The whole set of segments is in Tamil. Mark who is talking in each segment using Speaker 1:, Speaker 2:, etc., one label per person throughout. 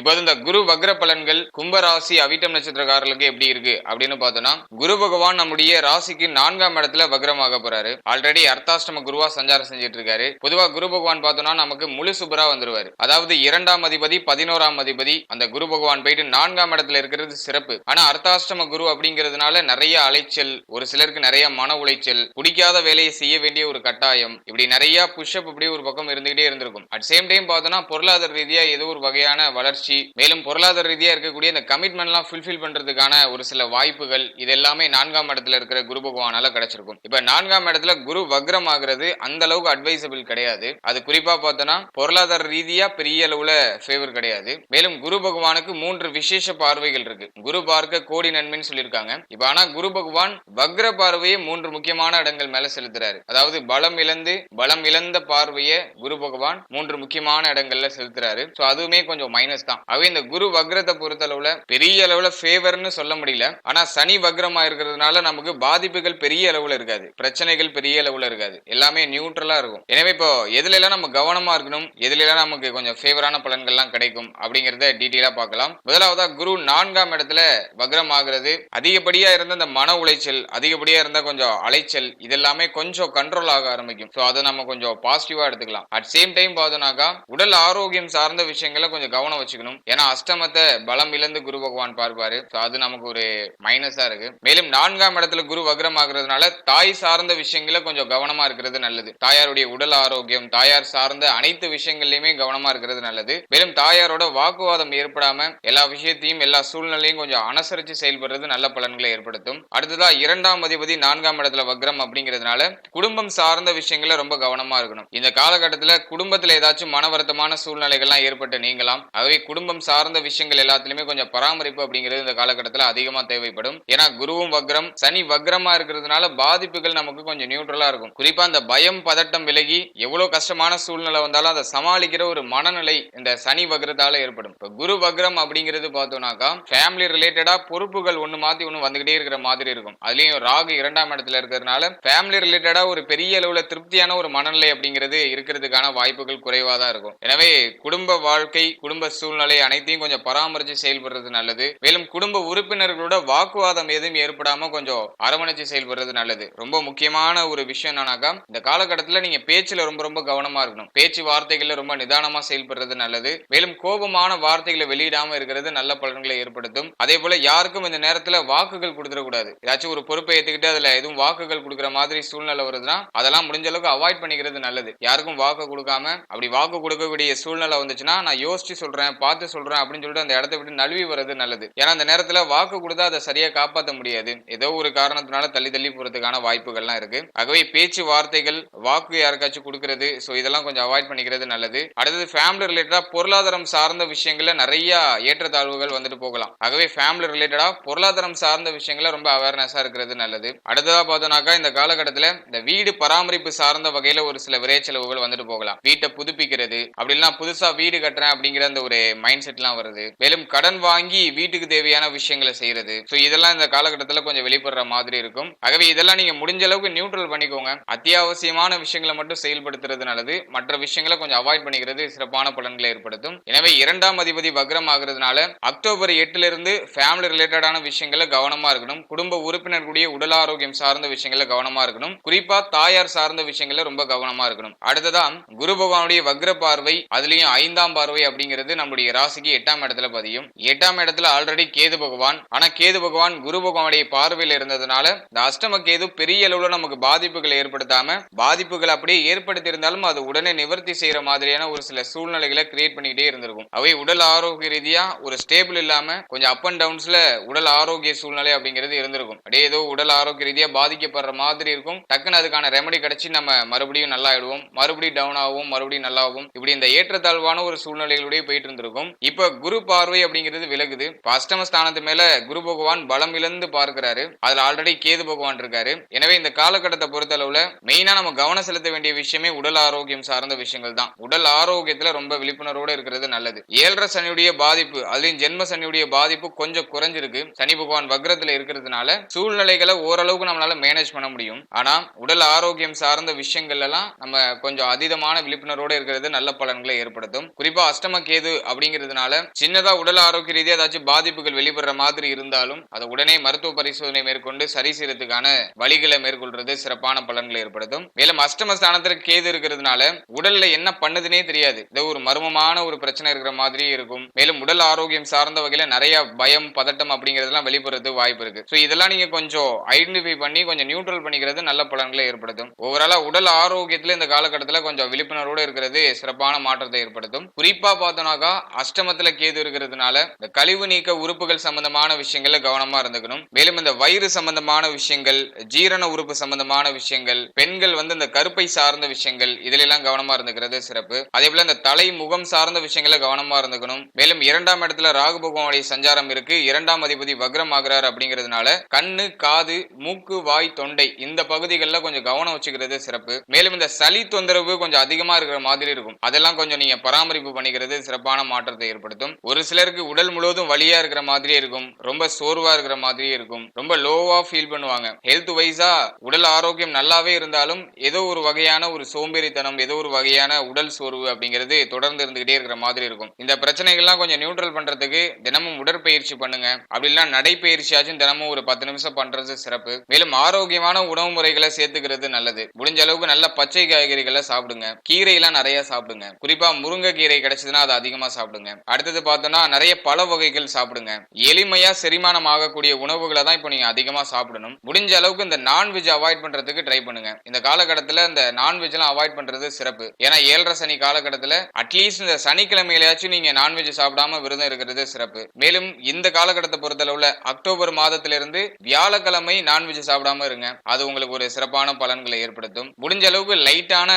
Speaker 1: இப்போது இந்த குரு வக்ர பலன்கள் கும்பராசி அவிட்டம் நட்சத்திரக்காரர்களுக்கு எப்படி இருக்கு அப்படின்னு பார்த்தோம்னா குரு பகவான் நம்முடைய ராசிக்கு நான்காம் இடத்துல வக்ரமாக போறாரு. ஆல்ரெடி அர்த்தாஷ்டம குருவா சஞ்சாரம் செஞ்சுட்டு இருக்காரு பொதுவா குரு பகவான் பார்த்தோம்னா நமக்கு முழு சுபரா வந்துருவாரு. அதாவது இரண்டாம் அதிபதி பதினோராம் அதிபதி அந்த குரு பகவான் போயிட்டு நான்காம் இடத்துல இருக்கிறது சிறப்பு. ஆனா அர்த்தாஷ்டம குரு அப்படிங்கிறதுனால நிறைய அலைச்சல் ஒரு சிலருக்கு நிறைய மன உளைச்சல் பிடிக்காத வேலையை செய்ய வேண்டிய ஒரு கட்டாயம் இப்படி நிறைய புஷ்அப் இப்படி ஒரு பக்கம் இருந்துகிட்டே இருந்திருக்கும். அட் சேம் டைம் பார்த்தோம்னா பொருளாதார ரீதியா ஏதோ ஒரு வகையான வளர்ச்சி மேலும் பொருளாதார ரீதியா இருக்கக்கூடிய இந்த கமிட்மெண்ட்லாம் ஃபுல்ஃபில் பண்றதுக்கான ஒரு சில வாய்ப்புகள் இது எல்லாமே நான்காம் இடத்துல இருக்கிற குரு பகவானால கிடைச்சிருக்கும். இப்ப நான்காம் இடத்துல குரு வக்ரம் ஆகுறது அந்த அளவுக்கு அட்வைசபிள் கிடையாது. அது குறிப்பா பார்த்தோம்னா பொருளாதார ரீதியா பெரிய அளவுல ஃபேவர் கிடையாது. மேலும் குரு பகவானுக்கு மூன்று விசேஷ பார்வைகள் இருக்கு. குரு பார்க்க கோடி நன்மைன்னு சொல்லியிருக்காங்க. இப்ப ஆனா குரு பகவான் வக்ர பார்வையை மூன்று முக்கியமான இடங்கள் மேல செலுத்துறாரு. அதாவது பலம் இழந்து பலம் இழந்த பார்வையை குரு பகவான் மூன்று முக்கியமான இடங்கள்ல செலுத்துறாரு. சோ அதுவுமே கொஞ்சம் மைனஸ் தான். அவை இந்த குரு வக்ரத்தை பொறுத்தளவுல பெரிய அளவுல ஃபேவர்னு சொல்ல முடியல. ஆனா சனி வக்ரமா இருக்கிறதுனால நமக்கு பாதிப்புகள் பெரிய அளவுல இருக்காது. பிரச்சனைகள் பெரிய அளவுல இருக்காது. எல்லாமே நியூட்ரலா இருக்கும். எனவே இப்போ எதுல எல்லாம் நம்ம கவனமா இருக்கணும்? எதுல எல்லாம் நமக்கு கொஞ்சம் ஃபேவரான பலன்கள்லாம் கிடைக்கும்? அப்படிங்கறத டீட்டெயிலா பார்க்கலாம். முதலாவதா குரு நான்காம் இடத்துல வக்ரம் ஆகுறது அதிகப்படியா இருந்த இந்த மன உளைச்சல் அதிகப்படியா இருந்தா கொஞ்சம் அலைச்சல் இதெல்லாமே கொஞ்சம் கண்ட்ரோல் ஆக ஆரம்பிக்கும். ஸோ அதை நம்ம கொஞ்சம் பாசிட்டிவா எடுத்துக்கலாம். அட் சேம் டைம் பார்த்தோம்னாக்கா உடல் ஆரோக்கியம் சார்ந்த விஷயங்களை கொஞ்சம் கவனம் வச்சுக்கணும். ஏன்னா அஷ்டமத்தை பலம் இழந்து குரு பகவான் பார்ப்பாரு. அது நமக்கு ஒரு மைனஸா இருக்கு. மேலும் நான்காம் இடத்துல குரு வக்ரம் ஆகுறதுனால தாய் சார்ந்த விஷயங்கள கொஞ்சம் கவனமா இருக்கிறது நல்லது. தாயாருடைய உடல் ஆரோக்கியம் தாயார் சார்ந்த அனைத்து விஷயங்கள்லயுமே கவனமா இருக்கிறது நல்லது. மேலும் தாயாரோட வாக்குவாதம் ஏற்படாம எல்லா விஷயத்தையும் எல்லா சூழ்நிலையும் கொஞ்சம் அனுசரிச்சு செயல்படுறது நல்ல பலன்களை ஏற்படுத்தும். அடுத்ததா இரண்டாம் அதிபதி நான்காம் இடத்துல வக்ரம் அப்படிங்கிறதுனால குடும்பம் சார்ந்த விஷயங்கள ரொம்ப கவனமா இருக்கணும். இந்த காலகட்டத்துல குடும்பத்துல ஏதாச்சும் மன வருத்தமான சூழ்நிலைகள்லாம் ஏற்பட்டு நீங்களாம் ஆகவே குடும்பம் சார்ந்த விஷயங்கள் எல்லாத்துலயுமே கொஞ்சம் பராமரிப்பு அப்படிங்கிறது இந்த காலகட்டத்தில் அதிகமா தேவைப்படும். ஏன்னா குருவும் வக்ரம் சனி வக்ரமா இருக்கிறதுனால பாதிப்புகள் நமக்கு கொஞ்சம் நியூட்ரலா இருக்கும். குறிப்பா அந்த பயம் பதட்டம் விலகி எவ்வளவு கஷ்டமான சூழ்நிலை வந்தாலும் அதை சமாளிக்கிற ஒரு மனநிலை இந்த சனி வக்ரத்தால ஏற்படும். இப்ப குரு வக்ரம் அப்படிங்கிறது பார்த்தோம்னாக்கா ஃபேமிலி ரிலேட்டடா பொறுப்புகள் ஒண்ணு மாத்தி ஒண்ணு வந்துகிட்டே இருக்கிற மாதிரி இருக்கும். அதுலயும் ராகு இரண்டாம் இடத்துல இருக்கிறதுனால ஃபேமிலி ரிலேட்டடா ஒரு பெரிய அளவுல திருப்தியான ஒரு மனநிலை அப்படிங்கிறது இருக்கிறதுக்கான வாய்ப்புகள் குறைவா தான் இருக்கும். எனவே குடும்ப வாழ்க்கை குடும்ப சூழ்நிலை அனைத்தையும் கொஞ்சம் பராமரிச்சு செயல்படுறது நல்லது. மேலும் குடும்ப உறுப்பினர்களோட வாக்குவாதம் எதுவும் ஏற்படாம கொஞ்சம் அரவணைச்சு செயல்படுறது நல்லது. ரொம்ப முக்கியமான ஒரு விஷயம் என்னன்னாக்கா இந்த காலகட்டத்துல நீங்க பேச்சுல ரொம்ப ரொம்ப கவனமா இருக்கணும். பேச்சு வார்த்தைகள்ல ரொம்ப நிதானமா செயல்படுறது நல்லது. மேலும் கோபமான வார்த்தைகளை வெளியிடாம இருக்கிறது நல்ல பலன்களை ஏற்படுத்தும். அதே போல யாருக்கும் இந்த நேரத்துல வாக்குகள் கொடுத்துடக்கூடாது. ஏதாச்சும் ஒரு பொறுப்பை ஏத்துக்கிட்டு அதுல எதுவும் வாக்குகள் கொடுக்குற மாதிரி சூழ்நிலை வருதுன்னா அதெல்லாம் முடிஞ்ச அளவுக்கு அவாய்ட் பண்ணிக்கிறது நல்லது. யாருக்கும் வாக்கு கொடுக்காம அப்படி வாக்கு கொடுக்கக்கூடிய சூழ்நிலை வந்துச்சுன்னா நான் யோசிச்சு சொல்றேன் பார்த்து சொல்றேன் அப்படின்னு சொல்லிட்டு அந்த இடத்த விட்டு நழுவி வர்றது நல்லது. ஏன்னா அந்த நேரத்துல வாக்கு கொடுத்தா அதை சரியா காப்பாற்ற முடியாது. ஏதோ ஒரு காரணத்தினால தள்ளி தள்ளி போறதுக்கான வாய்ப்புகள்லாம் இருக்கு. ஆகவே பேச்சு வார்த்தைகள் வாக்கு யாருக்காச்சும் கொடுக்கறது ஸோ இதெல்லாம் கொஞ்சம் அவாய்ட் பண்ணிக்கிறது நல்லது. அடுத்தது ஃபேமிலி ரிலேட்டடா பொருளாதாரம் சார்ந்த விஷயங்கள்ல நிறைய ஏற்றத்தாழ்வுகள் வந்துட்டு போகலாம். ஆகவே ஃபேமிலி ரிலேட்டடா பொருளாதாரம் சார்ந்த விஷயங்கள ரொம்ப அவேர்னஸா இருக்கிறது நல்லது. அடுத்ததா பார்த்தோம்னாக்கா இந்த காலகட்டத்தில் இந்த வீடு பராமரிப்பு சார்ந்த வகையில ஒரு சில விரை செலவுகள் வந்துட்டு போகலாம். வீட்டை புதுப்பிக்கிறது அப்படி இல்லைன்னா புதுசா வீடு கட்டுறேன் அப்படிங்கிற அந்த ஒரு மைண்ட் செட்லாம் வருது. மேலும் கடன் வாங்கி வீட்டுக்கு தேவையான விஷயங்களை செய்யறது ஸோ இதெல்லாம் இந்த காலகட்டத்துல கொஞ்சம் வெளிப்படுற மாதிரி இருக்கும். ஆகவே இதெல்லாம் நீங்க முடிஞ்ச அளவுக்கு நியூட்ரல் பண்ணிக்கோங்க. அத்தியாவசியமான விஷயங்களை மட்டும் செயல்படுத்துறது நல்லது. மற்ற விஷயங்களை கொஞ்சம் அவாய்ட் பண்ணிக்கிறது சிறப்பான பலன்களை ஏற்படுத்தும். எனவே இரண்டாம் அதிபதி வக்ரம் ஆகுறதுனால அக்டோபர் எட்டுல இருந்து ஃபேமிலி ரிலேட்டடான விஷயங்கள கவனமா இருக்கணும். குடும்ப உறுப்பினர்களுடைய உடல் ஆரோக்கியம் சார்ந்த விஷயங்கள கவனமா இருக்கணும். குறிப்பா தாயார் சார்ந்த விஷயங்கள ரொம்ப கவனமா இருக்கணும். அடுத்ததா குரு பகவானுடைய வக்ர பார்வை அதுலயும் ஐந்தாம் பார்வை அப்படிங்கிறது உங்களுடைய ராசிக்கு எட்டாம் இடத்துல பதியும். எட்டாம் இடத்துல ஆல்ரெடி கேது பகவான். ஆனா கேது பகவான் குரு பகவானுடைய பார்வையில் இருந்ததுனால இந்த அஷ்டம கேது பெரிய அளவுல நமக்கு பாதிப்புகளை ஏற்படுத்தாம பாதிப்புகள் அப்படியே ஏற்படுத்தி இருந்தாலும் அது உடனே நிவர்த்தி செய்யற மாதிரியான ஒரு சில சூழ்நிலைகளை கிரியேட் பண்ணிக்கிட்டே இருந்திருக்கும். அவை உடல் ஆரோக்கிய ரீதியா ஒரு ஸ்டேபிள் இல்லாம கொஞ்சம் அப் அண்ட் டவுன்ஸ்ல உடல் ஆரோக்கிய சூழ்நிலை அப்படிங்கிறது இருந்திருக்கும். அப்படியே ஏதோ உடல் ஆரோக்கிய ரீதியா பாதிக்கப்படுற மாதிரி இருக்கும். டக்குன்னு அதுக்கான ரெமடி கிடைச்சி நம்ம மறுபடியும் நல்லா ஆயிடுவோம் மறுபடியும் டவுன் ஆகும் மறுபடியும் நல்லாவும் இப்படி இந்த ஏற்றத்தாழ்வான ஒரு சூழ்நிலைகளுடைய போயிட்டு இருந்திருக்கும். இருக்கும் இப்ப குரு பார்வை அப்படிங்கிறது விலகுது. அஷ்டம ஸ்தானத்து மேல குரு பகவான் பலம் இழந்து பார்க்கிறாரு. அதுல ஆல்ரெடி கேது பகவான் இருக்காரு. எனவே இந்த காலகட்டத்தை பொறுத்தளவுல மெயினா நம்ம கவனம் செலுத்த வேண்டிய விஷயமே உடல் ஆரோக்கியம் சார்ந்த விஷயங்கள் தான். உடல் ஆரோக்கியத்துல ரொம்ப விழிப்புணர்வோட இருக்கிறது நல்லது. ஏழரை சனியுடைய பாதிப்பு அதுலயும் ஜென்ம சனியுடைய பாதிப்பு கொஞ்சம் குறைஞ்சிருக்கு. சனி பகவான் வக்ரத்துல இருக்கிறதுனால சூழ்நிலைகளை ஓரளவுக்கு நம்மளால மேனேஜ் பண்ண முடியும். ஆனா உடல் ஆரோக்கியம் சார்ந்த விஷயங்கள் எல்லாம் நம்ம கொஞ்சம் அதீதமான விழிப்புணர்வோட இருக்கிறது நல்ல பலன்களை ஏற்படுத்தும். குறிப்பா அஷ்டம கேது அப்படிங்கிறதுனால சின்னதா உடல் ஆரோக்கிய ரீதியா ஏதாச்சும் பாதிப்புகள் வெளிப்படுற மாதிரி இருந்தாலும் அதை உடனே மருத்துவ பரிசோதனை மேற்கொண்டு சரி செய்யறதுக்கான வழிகளை மேற்கொள்றது சிறப்பான பலன்களை ஏற்படுத்தும். மேலும் அஷ்டம ஸ்தானத்திற்கு கேது இருக்கிறதுனால உடல்ல என்ன பண்ணுதுன்னே தெரியாது. இது ஒரு மர்மமான ஒரு பிரச்சனை இருக்கிற மாதிரி இருக்கும். மேலும் உடல் ஆரோக்கியம் சார்ந்த வகையில நிறைய பயம் பதட்டம் அப்படிங்கறதெல்லாம் வெளிப்படுறது வாய்ப்பு இருக்கு. ஸோ இதெல்லாம் நீங்க கொஞ்சம் ஐடென்டிஃபை பண்ணி கொஞ்சம் நியூட்ரல் பண்ணிக்கிறது நல்ல பலன்களை ஏற்படுத்தும். ஓவராலா உடல் ஆரோக்கியத்துல இந்த காலகட்டத்தில் கொஞ்சம் விழிப்புணர்வோட இருக்கிறது சிறப்பான மாற்றத்தை ஏற்படுத்தும். குறிப்பா பார்த்தோம்னாக்கா அஷ்டமத்துல கேது இருக்கிறதுனால இந்த கழிவு நீக்க உறுப்புகள் சம்பந்தமான விஷயங்கள்ல கவனமா இருந்துக்கணும். மேலும் இந்த வயிறு சம்பந்தமான விஷயங்கள் ஜீரண உறுப்பு சம்பந்தமான விஷயங்கள் பெண்கள் வந்து இந்த கருப்பை சார்ந்த விஷயங்கள் இதுல எல்லாம் கவனமா இருந்துக்கிறது சிறப்பு. அதே போல இந்த தலை முகம் சார்ந்த விஷயங்கள கவனமா இருந்துக்கணும். மேலும் இரண்டாம் இடத்துல ராகு பகவானுடைய சஞ்சாரம் இருக்கு. இரண்டாம் அதிபதி வக்ரம் ஆகிறார் அப்படிங்கிறதுனால கண்ணு காது மூக்கு வாய் தொண்டை இந்த பகுதிகளில் கொஞ்சம் கவனம் வச்சுக்கிறது சிறப்பு. மேலும் இந்த சளி தொந்தரவு கொஞ்சம் அதிகமா இருக்கிற மாதிரி இருக்கும். அதெல்லாம் கொஞ்சம் நீங்க பராமரிப்பு பண்ணிக்கிறது சிறப்பான மாற்றம் மாற்றத்தை ஏற்படுத்தும். ஒரு சிலருக்கு உடல் முழுவதும் வலியா இருக்கிற மாதிரியே இருக்கும். ரொம்ப சோர்வா இருக்கிற மாதிரியே இருக்கும். ரொம்ப லோவா ஃபீல் பண்ணுவாங்க. ஹெல்த் வைஸா உடல் ஆரோக்கியம் நல்லாவே இருந்தாலும் ஏதோ ஒரு வகையான ஒரு சோம்பேறித்தனம் ஏதோ ஒரு வகையான உடல் சோர்வு அப்படிங்கிறது தொடர்ந்து இருந்துகிட்டே இருக்கிற மாதிரி இருக்கும். இந்த பிரச்சனைகள்லாம் கொஞ்சம் நியூட்ரல் பண்றதுக்கு தினமும் உடற்பயிற்சி பண்ணுங்க. அப்படி இல்லைன்னா நடைப்பயிற்சியாச்சும் தினமும் ஒரு பத்து நிமிஷம் பண்றது சிறப்பு. மேலும் ஆரோக்கியமான உணவு முறைகளை சேர்த்துக்கிறது நல்லது. முடிஞ்ச அளவுக்கு நல்ல பச்சை காய்கறிகளை சாப்பிடுங்க. கீரையெல்லாம் நிறைய சாப்பிடுங்க. குறிப்பா முருங்கை கீரை கிடைச்சதுன்னா அதை அதிகமா சாப்பிடுங்க. அடுத்தது பார்த்தோம்னா நிறைய பழ வகைகள் சாப்பிடுங்க. எளிமையா செரிமானம் ஆகக்கூடிய உணவுகளை தான் இப்போ நீங்க அதிகமா சாப்பிடணும். முடிஞ்ச அளவுக்கு இந்த நான்வெஜ் அவாய்ட் பண்றதுக்கு ட்ரை பண்ணுங்க. இந்த காலகட்டத்தில் இந்த நான்வெஜ் எல்லாம் அவாய்ட் பண்றது சிறப்பு. ஏன்னா ஏழரை சனி காலகட்டத்தில் அட்லீஸ்ட் இந்த சனிக்கிழமையிலாச்சும் நீங்க நான்வெஜ் சாப்பிடாம விரதம் இருக்கிறது சிறப்பு. மேலும் இந்த காலகட்டத்தை பொறுத்தளவுல அக்டோபர் மாதத்திலிருந்து வியாழக்கிழமை நான்வெஜ் சாப்பிடாம இருங்க. அது உங்களுக்கு ஒரு சிறப்பான பலன்களை ஏற்படுத்தும். முடிஞ்ச அளவுக்கு லைட்டான